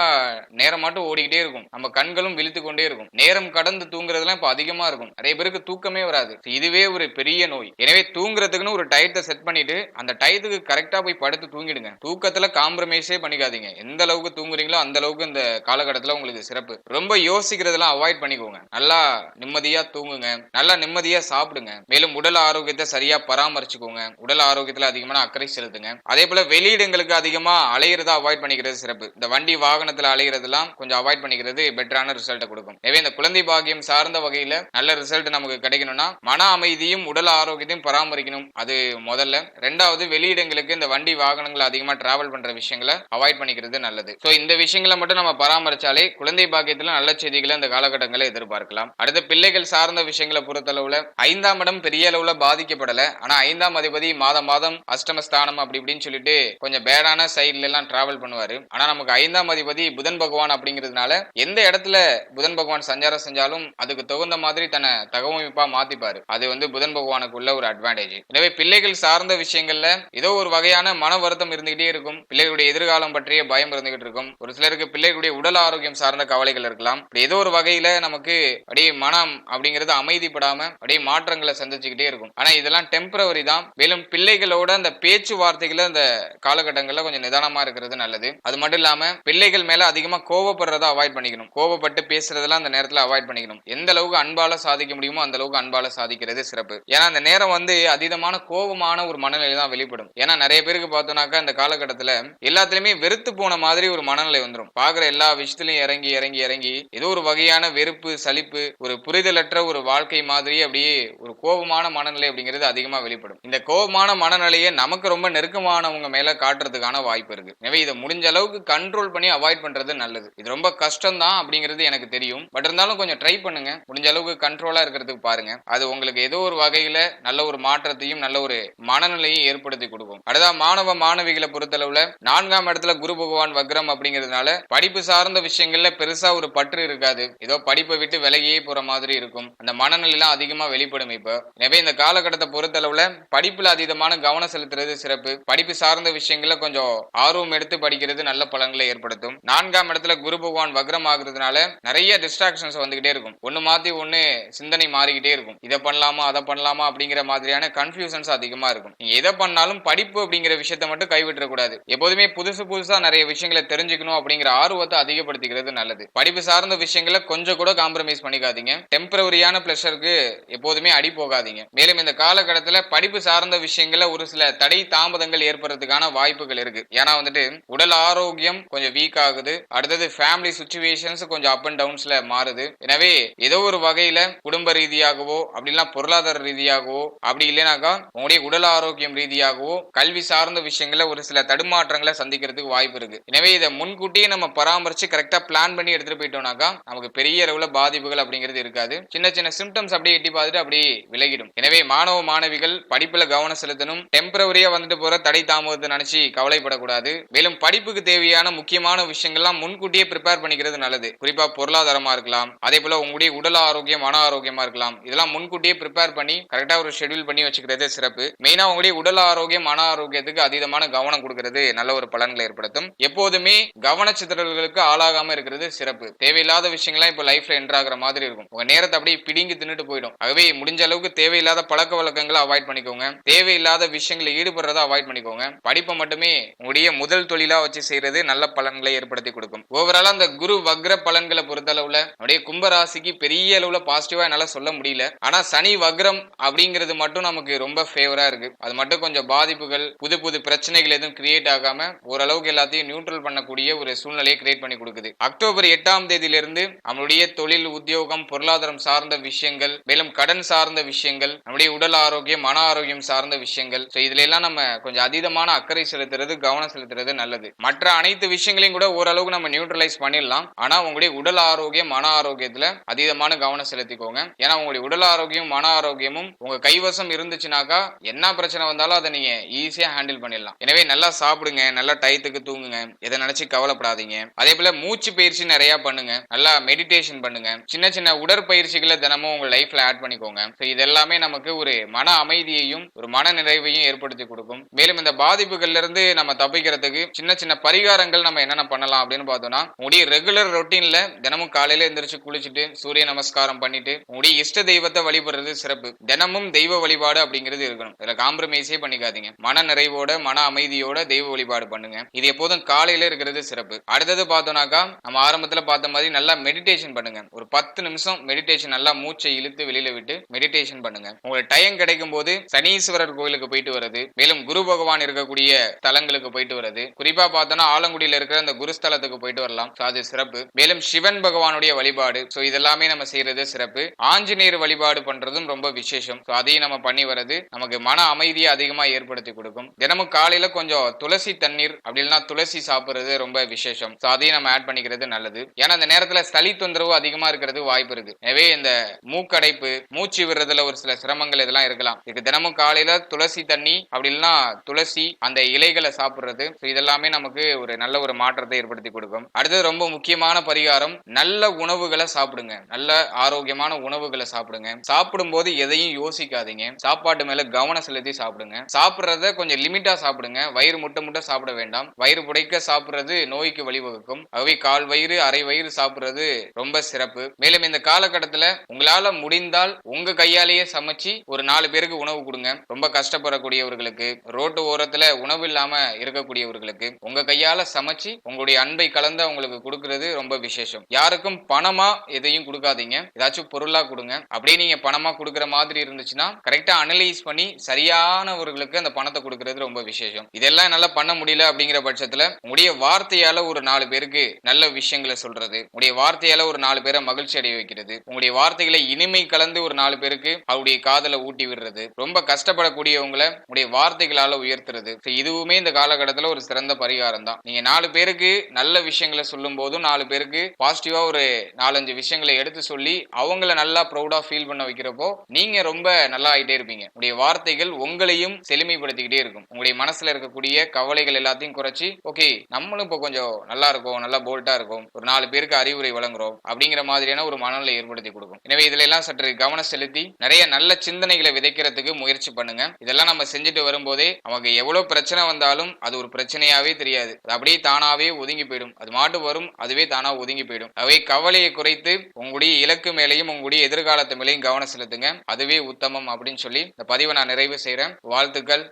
Speaker 1: நேரம் மட்டும் ஓடிக்கிட்டே இருக்கும். நம்ம கண்களும் விழித்து கொண்டே இருக்கும். நேரம் கடந்து தூங்குறதுலாம் இப்ப அதிகமா இருக்கும். நிறைய பேருக்கு தூக்கமே வராது. இதுவே ஒரு பெரிய நோய். எனவே தூங்குறதுக்குன்னு ஒரு டயத்தை செட் பண்ணிட்டு அந்த டயத்துக்கு கரெக்டா போய் படுத்து தூங்கிடுங்க. தூக்கத்துல காம்ப்ரமைஸே பண்ணிக்காதீங்க. எந்த அளவுக்கு தூங்குறீங்களோ அந்த அளவுக்கு இந்த காலகட்டத்துல உங்களுக்கு சிறப்பு. ரொம்ப யோசிக்கிறதெல்லாம் அவாய்ட் பண்ணிக்கோங்க. நல்லா நிம்மதியா தூங்குங்க. நல்லா நிம்மதியா சாப்பிடுங்க. மேலும் உடல் ஆரோக்கியத்தை சரியா பராமரிச்சுக்கோங்க. உடல் ஆரோக்கியத்துல அதிகமான அக்கறை செலுத்துங்க. அதே போல வெளியிடங்களுக்கு அதிகமா அலையிறதா அவாய்ட் பண்ணிக்கிறது சிறப்பு. இந்த வண்டி வாகனத்துல அலையிறதெல்லாம் கொஞ்சம் அவாய்ட் பண்ணிக்கிறது பெட்டரான ரிசல்ட்டை கொடுக்கும். எனவே இந்த குழந்தை பாக்கியம் சார்ந்த வகையில நல்ல ரிசல்ட் நமக்கு கிடைக்கணும்னா மன அமைதியும் உடல் ஆரோக்கியம் ஆரோக்கியத்தையும் பராமரிக்கணும். அது முதல்ல. ரெண்டாவது வெளியிடங்களுக்கு இந்த வண்டி வாகனங்கள் அதிகமா டிராவல் பண்ற விஷயங்களை அவாய்ட் பண்ணிக்கிறது நல்லது. சோ இந்த விஷயங்களை மட்டும் நம்ம பராமரிச்சாலே குழந்தை பாக்கியத்துல நல்ல செய்திகளை இந்த காலகட்டங்களை எதிர்பார்க்கலாம். அடுத்து பிள்ளைகள் சார்ந்த விஷயங்களை பொறுத்தளவுல ஐந்தாம் இடம் பெரிய அளவுல பாதிக்கப்படல. ஆனா ஐந்தாம் அதிபதி மாதம் மாதம் அஷ்டமஸ்தானம் அப்படி இப்படின்னு சொல்லிட்டு கொஞ்சம் பேடான சைட்ல எல்லாம் டிராவல் பண்ணுவாரு. ஆனா நமக்கு ஐந்தாம் அதிபதி புதன் பகவான் அப்படிங்கிறதுனால எந்த இடத்துல புதன் பகவான் சஞ்சாரம் செஞ்சாலும் அதுக்கு தகுந்த மாதிரி தன்னை தகவமைப்பா மாத்திப்பாரு. அது வந்து புதன் பகவானுக்குள்ள நல்ல ஒரு அட்வான்டேஜ் எனவே பிள்ளைகள் சார்ந்த விஷயங்கள்ல ஏதோ ஒரு வகையான மன வருத்தம் இருந்துகிட்டே இருக்கும். பிள்ளைகளுடைய எதிர்காலம் பற்றிய பயம் இருந்துகிட்டு இருக்கும். ஒரு சிலருக்கு பிள்ளைகளுடைய உடல் ஆரோக்கியம் சார்ந்த கவலைகள் இருக்கலாம். ஏதோ ஒரு வகையில நமக்கு அப்படியே மனம் அப்படிங்கிறது அமைதிப்படாம அப்படியே மாற்றங்களை சந்திச்சுக்கிட்டே இருக்கும். ஆனா இதெல்லாம் டெம்பரவரி தான். மேலும் பிள்ளைகளோட அந்த பேச்சுவார்த்தைகளை அந்த காலகட்டங்கள்ல கொஞ்சம் நிதானமா இருக்கிறது நல்லது. அது மட்டும் இல்லாம பிள்ளைகள் மேல அதிகமா கோவப்படுறத அவாய்ட் பண்ணிக்கணும். கோவப்பட்டு பேசுறதெல்லாம் அந்த நேரத்துல அவாய்ட் பண்ணிக்கணும். எந்த அளவுக்கு அன்பால சாதிக்க முடியுமோ அந்த அளவுக்கு அன்பால சாதிக்கிறது சிறப்பு. ஏன்னா அந்த நேரம் வந்து அதீதமான கோபமான ஒரு மனநிலை தான் வெளிப்படும். ஏன்னா நிறைய பேருக்கு பார்த்தோம்னாக்கா இந்த காலகட்டத்துல எல்லாத்துலயுமே வெறுத்து போன மாதிரி ஒரு மனநிலை வந்துடும் பாக்குற எல்லா விஷயத்திலையும் இறங்கி இறங்கி இறங்கி ஏதோ ஒரு வகையான வெறுப்பு சலிப்பு ஒரு புரிதலற்ற ஒரு வாழ்க்கை மாதிரி அப்படியே ஒரு கோபமான மனநிலை அப்படிங்கிறது அதிகமா வெளிப்படும். இந்த கோபமான மனநிலையை நமக்கு ரொம்ப நெருக்கமானவங்க மேல காட்டுறதுக்கான வாய்ப்பு இருக்கு. எனவே இதை முடிஞ்ச அளவுக்கு கண்ட்ரோல் பண்ணி அவாய்ட் பண்றது நல்லது. இது ரொம்ப கஷ்டம் தான் அப்படிங்கிறது எனக்கு தெரியும். பட் இருந்தாலும் கொஞ்சம் ட்ரை பண்ணுங்க. முடிஞ்ச அளவுக்கு கண்ட்ரோலா இருக்கிறதுக்கு பாருங்க. அது உங்களுக்கு ஏதோ ஒரு வகையில நல்ல ஒரு மாற்றத்தையும் நல்ல ஒரு மனநிலையும் ஏற்படுத்தி கொடுக்கும். அடுத்தா மாணவ மாணவிகளை பொறுத்தளவுல நான்காம் இடத்துல குரு பகவான் வக்ரம் அப்படிங்கிறதுனால படிப்பு சார்ந்த விஷயங்கள்ல பெருசா ஒரு பற்று இருக்காது. ஏதோ படிப்பை விட்டு விலகியே போற மாதிரி இருக்கும். அந்த மனநிலையெல்லாம் அதிகமா வெளிப்படும் இப்போ. எனவே இந்த காலகட்டத்தை பொறுத்தளவுல படிப்புல அதீதமான கவனம் செலுத்துறது சிறப்பு. படிப்பு சார்ந்த விஷயங்கள்ல கொஞ்சம் ஆர்வம் எடுத்து படிக்கிறது நல்ல பலன்களை ஏற்படுத்தும். நான்காம் இடத்துல குரு பகவான் வக்ரம் ஆகுறதுனால நிறைய டிஸ்ட்ராக்ஷன்ஸ் வந்துகிட்டே இருக்கும். ஒன்னு மாத்தி ஒன்னு சிந்தனை மாறிக்கிட்டே இருக்கும். இதை பண்ணலாமா அதை பண்ணலாமா அப்படிங்கிற மாதிரியான கன்ஃபியூஷன்ஸ் அதிகமா இருக்கும். நீங்க எதை பண்ணாலும் படிப்பு அப்படிங்கிற விஷயத்த மட்டும் கைவிட்டுற கூடாது. எப்போதுமே புதுசு புதுசா நிறைய விஷயங்களை தெரிஞ்சுக்கணும் அப்படிங்கிற ஆர்வத்தை அதிகப்படுத்திக்கிறது நல்லது. படிப்பு சார்ந்த விஷயங்களை கொஞ்சம் கூட காம்ப்ரமைஸ் பண்ணிக்காதீங்க. டெம்பரவரியான பிளஷருக்கு எப்போதுமே அடி போகாதீங்க. மேலும் இந்த காலகட்டத்தில் படிப்பு சார்ந்த விஷயங்கள ஒரு சில தடை தாமதங்கள் ஏற்படுறதுக்கான வாய்ப்புகள் இருக்கு. ஏன்னா வந்துட்டு உடல் ஆரோக்கியம் கொஞ்சம் வீக் ஆகுது. அடுத்தது ஃபேமிலி சுச்சுவேஷன்ஸ் கொஞ்சம் அப் அண்ட் டவுன்ஸ்ல மாறுது. எனவே ஏதோ ஒரு வகையில குடும்ப ரீதியாகவோ அப்படிலாம் பொருளாதார ரீதியாகவோ அப்படி இல்லைனாக்கா உங்களுடைய உடல் ஆரோக்கியம் ரீதியாகவோ கல்வி சார்ந்த விஷயங்கள ஒரு சில தடுமாற்றங்களை சந்திக்கிறதுக்கு வாய்ப்பு இருக்கு. எனவே இதை முன்கூட்டியே நம்ம பராமரிச்சு கரெக்டா பிளான் பண்ணி எடுத்துட்டு போயிட்டோம்னாக்கா நமக்கு பெரிய அளவுல பாதிப்புகள் அப்படிங்கிறது இருக்காது. சின்ன சின்ன சிம்டம்ஸ் அப்படியே எட்டி பார்த்துட்டு அப்படியே விலகிடும். எனவே மாணவ மாணவிகள் படிப்புல கவனம் செலுத்தணும். டெம்பரவரியா வந்துட்டு போற தடை தாமதத்தை நினைச்சு கவலைப்படக்கூடாது. மேலும் படிப்புக்கு தேவையான முக்கியமான விஷயங்கள்லாம் முன்கூட்டியே ப்ரிப்பேர் பண்ணிக்கிறது நல்லது. குறிப்பா பொருளாதாரமா இருக்கலாம் அதே போல உங்களுடைய உடல் ஆரோக்கியம் மன ஆரோக்கியமா இருக்கலாம். இதெல்லாம் முன்கூட்டியே ப்ரிப்பேர் பண்ணி கரெக்டா ஒரு ஷெட்யூல் பண்ணி வச்சுக்கிறது சிறப்பு. மெயினா உங்களுடைய உடல் ஆரோக்கியம் மன ஆரோக்கியத்துக்கு அதீதமான கவனம் கொடுக்கிறது நல்ல ஒரு பலன்களை ஏற்படுத்தும். எப்போதுமே கவனச்சிதறல்களுக்கு ஆளாகாம இருக்கிறது சிறப்பு. தேவையில்லாத விஷயங்கள்லாம் இப்ப லைஃப்ல என்ட்ராகிற ஆகுற மாதிரி இருக்கும். உங்க நேரத்தை அப்படியே பிடிங்கி தின்னுட்டு போயிடும். ஆகவே முடிஞ்ச அளவுக்கு தேவையில்லாத பழக்க வழக்கங்களை அவாய்ட் பண்ணிக்கோங்க. தேவையில்லாத விஷயங்களை ஈடுபடுறத அவாய்ட் பண்ணிக்கோங்க. படிப்பை மட்டுமே உங்களுடைய முதல் தொழிலா வச்சு செய்யறது நல்ல பலன்களை ஏற்படுத்தி கொடுக்கும். ஓவரால் அந்த குரு வக்ர பலன்களை பொறுத்தளவுல அப்படியே கும்பராசிக்கு பெரிய அளவுல பாசிட்டிவா என்னால சொல்ல முடியல. ஆனா சனி வக்ரம் அப்படிங்கிறது மட்டும் நமக்கு ரொம்ப ஃபேவரா இருக்கு. அது மட்டும் கொஞ்சம் பாதிப்புகள் புது புது பிரச்சனைகள் எதுவும் கிரியேட் ஆகாம ஓரளவுக்கு எல்லாத்தையும் நியூட்ரல் பண்ணக்கூடிய ஒரு சூழ்நிலையை கிரியேட் பண்ணி கொடுக்குது. அக்டோபர் எட்டாம் தேதியிலிருந்து நம்மளுடைய தொழில் உத்தியோகம் பொருளாதாரம் சார்ந்த விஷயங்கள் மேலும் கடன் சார்ந்த விஷயங்கள் நம்முடைய உடல் ஆரோக்கியம் மன ஆரோக்கியம் சார்ந்த விஷயங்கள். ஸோ இதுல எல்லாம் நம்ம கொஞ்சம் அதீதமான அக்கறை செலுத்துறது கவனம் செலுத்துறது நல்லது. மற்ற அனைத்து விஷயங்களையும் கூட ஓரளவுக்கு நம்ம நியூட்ரலைஸ் பண்ணிடலாம். ஆனா உங்களுடைய உடல் ஆரோக்கியம் மன ஆரோக்கியத்துல அதீதமான கவனம் செலுத்திக்கோங்க. ஏன்னா உங்களுடைய உடல் ஆரோக்கியம் மன ஆரோக்கியமும் உங்க கை கைவசம் இருந்துச்சுனாக்கா என்ன பிரச்சனை வந்தாலும் அதை நீங்க ஈஸியா ஹேண்டில் பண்ணிடலாம். எனவே நல்லா சாப்பிடுங்க நல்லா டயத்துக்கு தூங்குங்க இதை நினைச்சு கவலைப்படாதீங்க. அதே போல மூச்சு பயிற்சி நிறைய பண்ணுங்க நல்லா மெடிடேஷன் பண்ணுங்க. சின்ன சின்ன உடற்பயிற்சிகளை தினமும் உங்க லைஃப்ல ஆட் பண்ணிக்கோங்க. ஸோ இது எல்லாமே நமக்கு ஒரு மன அமைதியையும் ஒரு மன நிறைவையும் ஏற்படுத்தி கொடுக்கும். மேலும் இந்த பாதிப்புகள்ல இருந்து நம்ம தப்பிக்கிறதுக்கு சின்ன சின்ன பரிகாரங்கள் நம்ம என்னென்ன பண்ணலாம் அப்படின்னு பார்த்தோம்னா உங்களுடைய ரெகுலர் ரொட்டீன்ல தினமும் காலையில எந்திரிச்சு குளிச்சுட்டு சூரிய நமஸ்காரம் பண்ணிட்டு உங்களுடைய இஷ்ட தெய்வத்தை வழிபடுறது சிறப்பு. தினமும் தெய்வ தெய்வ வழிபாடு அப்படிங்கிறது இருக்கணும். இதுல காம்ப்ரமைஸே பண்ணிக்காதீங்க. மன நிறைவோட மன அமைதியோட தெய்வ வழிபாடு பண்ணுங்க. இது எப்போதும் காலையில இருக்கிறது சிறப்பு. அடுத்தது பார்த்தோம்னாக்கா நம்ம ஆரம்பத்துல பார்த்த மாதிரி நல்லா மெடிடேஷன் பண்ணுங்க. ஒரு பத்து நிமிஷம் மெடிடேஷன் நல்லா மூச்சை இழுத்து வெளியில விட்டு மெடிடேஷன் பண்ணுங்க. உங்களுக்கு டைம் கிடைக்கும் போது சனீஸ்வரர் கோயிலுக்கு போயிட்டு வர்றது மேலும் குரு பகவான் இருக்கக்கூடிய தலங்களுக்கு போயிட்டு வர்றது. குறிப்பா பார்த்தோம்னா ஆலங்குடியில இருக்கிற அந்த குருஸ்தலத்துக்கு போயிட்டு வரலாம். அது சிறப்பு. மேலும் சிவன் பகவானுடைய வழிபாடு. சோ இதெல்லாமே நம்ம செய்யறது சிறப்பு. ஆஞ்சநேயர் வழிபாடு பண்றதும் ரொம்ப விசேஷம். So அதையும் நம்ம பண்ணி வர்றது நமக்கு மன அமைதியை அதிகமா ஏற்படுத்தி கொடுக்கும். தினமும் காலையில கொஞ்சம் துளசி தண்ணீர் அப்படி இல்லைன்னா துளசி சாப்பிடுறது ரொம்ப விசேஷம். ஸோ அதையும் நம்ம ஆட் பண்ணிக்கிறது நல்லது. ஏன்னா அந்த நேரத்துல சளி தொந்தரவு அதிகமா இருக்கிறது வாய்ப்பு இருக்கு. எனவே இந்த மூக்கடைப்பு மூச்சு விடுறதுல ஒரு சில சிரமங்கள் இதெல்லாம் இருக்கலாம். இதுக்கு தினமும் காலையில துளசி தண்ணி அப்படி இல்லைன்னா துளசி அந்த இலைகளை சாப்பிடுறது. இதெல்லாமே நமக்கு ஒரு நல்ல ஒரு மாற்றத்தை ஏற்படுத்தி கொடுக்கும். அடுத்தது ரொம்ப முக்கியமான பரிகாரம் நல்ல உணவுகளை சாப்பிடுங்க. நல்ல ஆரோக்கியமான உணவுகளை சாப்பிடுங்க. சாப்பிடும்போது எதையும் யோசிக்காது சாப்பிடாதீங்க. சாப்பாட்டு மேல கவனம் செலுத்தி சாப்பிடுங்க. சாப்பிடுறத கொஞ்சம் லிமிட்டா சாப்பிடுங்க. வயிறு முட்டை முட்டை சாப்பிட வேண்டாம். வயிறு புடைக்க சாப்பிடுறது நோய்க்கு வழிவகுக்கும். அவை கால் வயிறு அரை வயிறு சாப்பிடுறது ரொம்ப சிறப்பு. மேலும் இந்த காலகட்டத்துல உங்களால முடிந்தால் உங்க கையாலேயே சமைச்சு ஒரு நாலு பேருக்கு உணவு கொடுங்க. ரொம்ப கஷ்டப்படக்கூடியவர்களுக்கு ரோட்டு ஓரத்துல உணவு இல்லாம இருக்கக்கூடியவர்களுக்கு உங்க கையால சமைச்சு உங்களுடைய அன்பை கலந்து அவங்களுக்கு கொடுக்கறது ரொம்ப விசேஷம். யாருக்கும் பணமா எதையும் கொடுக்காதீங்க. ஏதாச்சும் பொருளா கொடுங்க. அப்படியே நீங்க பணமா கொடுக்குற மாதிரி இருந்துச்சுன்னா கரெக்டாக அனலைஸ் பண்ணி சரியானவர்களுக்கு அந்த பணத்தை கொடுக்கறது ரொம்ப விசேஷம். இதெல்லாம் என்னால் பண்ண முடியல அப்படிங்கிற பட்சத்தில் உங்களுடைய வார்த்தையால ஒரு நாலு பேருக்கு நல்ல விஷயங்களை சொல்றது உங்களுடைய வார்த்தையால ஒரு நாலு பேரை மகிழ்ச்சி அடைய வைக்கிறது உங்களுடைய வார்த்தைகளை இனிமை கலந்து ஒரு நாலு பேருக்கு அவருடைய காதலை ஊட்டி விடுறது ரொம்ப கஷ்டப்படக்கூடியவங்களை உங்களுடைய வார்த்தைகளால உயர்த்துறது. இதுவுமே இந்த காலகட்டத்தில் ஒரு சிறந்த பரிகாரம் தான். நீங்க நாலு பேருக்கு நல்ல விஷயங்களை சொல்லும் போதும் நாலு பேருக்கு பாசிட்டிவா ஒரு நாலஞ்சு விஷயங்களை எடுத்து சொல்லி அவங்கள நல்லா ப்ரௌடா ஃபீல் பண்ண வைக்கிறப்போ நீங்க ரொம்ப நல்லா ஆகிட்டே இருப்பீங்க. உங்களுடைய வார்த்தைகள் உங்களையும் செழுமைப்படுத்திக்கிட்டே இருக்கும். உங்களுடைய மனசுல இருக்கக்கூடிய கவலைகள் எல்லாத்தையும் குறைச்சி ஓகே நம்மளும் இப்போ கொஞ்சம் நல்லா இருக்கும் நல்லா போல்ட்டா இருக்கும் ஒரு நாலு பேருக்கு அறிவுரை வழங்குறோம் அப்படிங்கிற மாதிரியான ஒரு மனநிலை ஏற்படுத்தி கொடுக்கும். எனவே இதுல எல்லாம் சற்று கவனம் செலுத்தி நிறைய நல்ல சிந்தனைகளை விதைக்கிறதுக்கு முயற்சி பண்ணுங்க. இதெல்லாம் நம்ம செஞ்சுட்டு வரும்போதே நமக்கு எவ்வளவு பிரச்சனை வந்தாலும் அது ஒரு பிரச்சனையாவே தெரியாது. அது அப்படியே தானாவே ஒதுங்கி போயிடும். அது மாட்டு வரும் அதுவே தானா ஒதுங்கி போயிடும். அவை கவலையை குறைத்து உங்களுடைய இலக்கு மேலையும் உங்களுடைய எதிர்காலத்து மேலையும் கவனம் செலுத்துங்க. அதுவே உத்தமம் அப்படின்னு சொல்லி இந்த பதிவை நான் நிறைவு செய்கிறேன் வாழ்த்துக்கள்.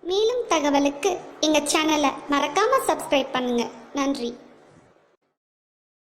Speaker 2: மேலும் தகவலுக்கு எங்க சேனலை மறக்காம சப்ஸ்கிரைப் பண்ணுங்க. நன்றி.